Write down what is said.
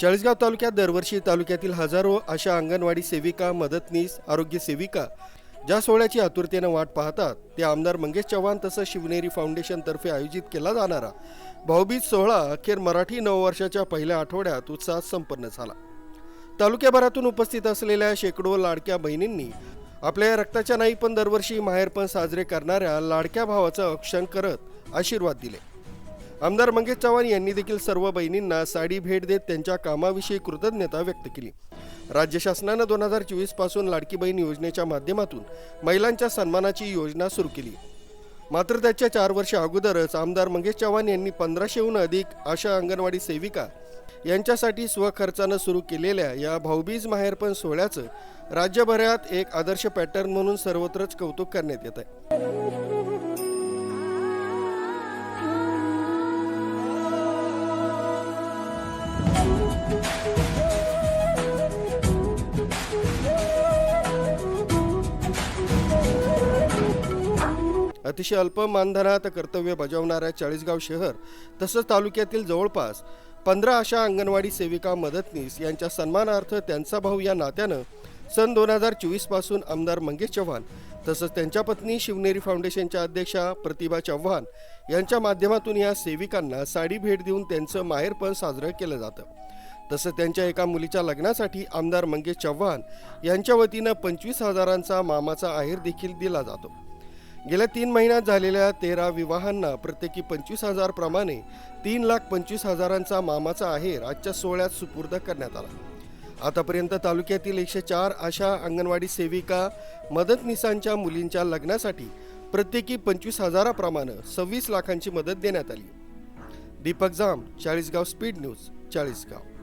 चाळीसगाव तालुक्यात दरवर्षी तालुक्यातील हजारो अशा अंगणवाडी सेविका मदतनीस आरोग्य सेविका ज्या सोहळ्याची आतुरतेनं वाट पाहतात ते आमदार मंगेश चव्हाण तसंच शिवनेरी फाउंडेशनतर्फे आयोजित केला जाणारा भाऊबीज सोहळा अखेर मराठी नववर्षाच्या पहिल्या आठवड्यात उत्साहात संपन्न झाला. तालुक्याभरातून उपस्थित असलेल्या शेकडो लाडक्या बहिणींनी आपल्या रक्ताच्या नाही पण दरवर्षी माहेरपण साजरे करणाऱ्या लाडक्या भावाचं अक्षण करत आशीर्वाद दिले. आमदार मंगेश चव्हाण यांनी देखील सर्व बहिणींना साडी भेट देत त्यांच्या कामाविषयी कृतज्ञता व्यक्त केली. राज्य शासनानं दोन हजार चोवीसपासून लाडकी बहीण योजनेच्या माध्यमातून महिलांच्या सन्मानाची योजना सुरू केली. मात्र त्याच्या चार वर्ष अगोदरच आमदार मंगेश चव्हाण यांनी पंधराशेहून अधिक आशा अंगणवाडी सेविका यांच्यासाठी स्वखर्चानं सुरू केलेल्या या भाऊबीज माहेरपण सोहळ्याचं राज्यभरात एक आदर्श पॅटर्न म्हणून सर्वत्रच कौतुक करण्यात येत आहे. अतिशय अल्प मानधनात कर्तव्य बजावणाऱ्या चाळीसगाव शहर तसंच तालुक्यातील जवळपास पंधरा अशा अंगणवाडी सेविका मदतनीस यांच्या सन्मानार्थ त्यांचा भाऊ या नात्यानं सन दोन हजार चोवीसपासून आमदार मंगेश चव्हाण तसंच त्यांच्या पत्नी शिवनेरी फाउंडेशनच्या अध्यक्षा प्रतिभा चव्हाण यांच्या माध्यमातून या सेविकांना साडी भेट देऊन त्यांचं माहेरपण साजरं केलं जातं. तसंच त्यांच्या एका मुलीच्या लग्नासाठी आमदार मंगेश चव्हाण यांच्या वतीनं पंचवीस हजारांचा मामाचा आहेर देखील दिला जातो. गेल्या तीन महिन्यात झालेल्या तेरा विवाहांना प्रत्येकी पंचवीस हजार प्रमाणे तीन लाख पंचवीस हजारांचा मामाचा आहेर आजच्या सोहळ्यात सुपूर्द करण्यात आला. आतापर्यंत तालुक्यातील एकशे चार अशा अंगणवाडी सेविका मदतनीसांच्या मुलींच्या लग्नासाठी प्रत्येकी पंचवीस हजाराप्रमाणे सव्वीस लाखांची मदत देण्यात आली. Deepak Jam Chalisgaon speed news Chalisgaon.